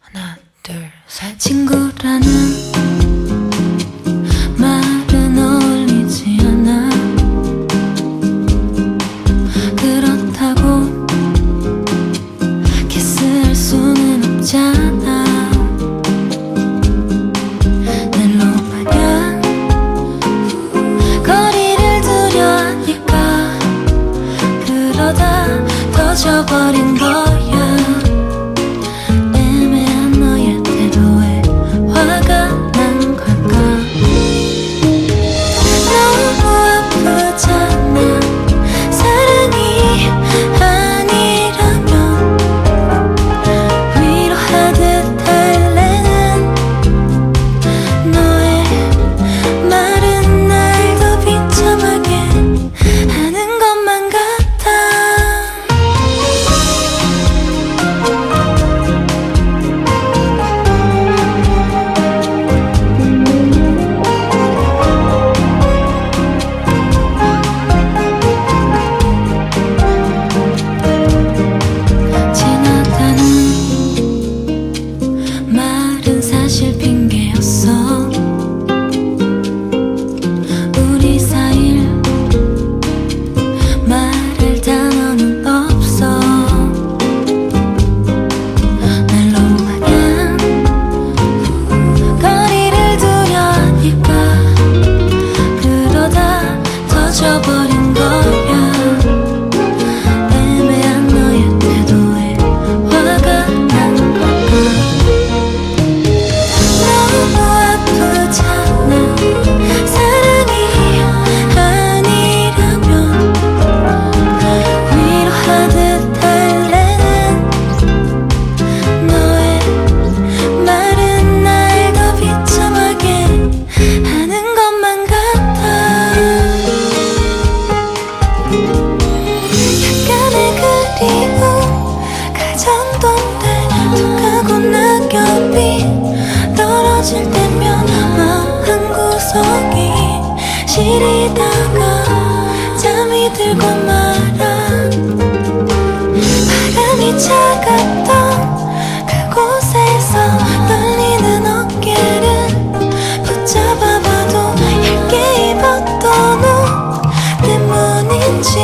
하나 둘 셋. 친구라는 말은 어울리지 않아. 그렇다고 키스할 수는 없잖아. 날로 봐야 거리를 두려니까 그러다 터져버린 거 버린 걸. 들고 말아 바람이 차갑던 그곳에서 떨리는 어깨를 붙잡아봐도 얇게 입었던 옷 때문인지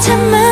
참말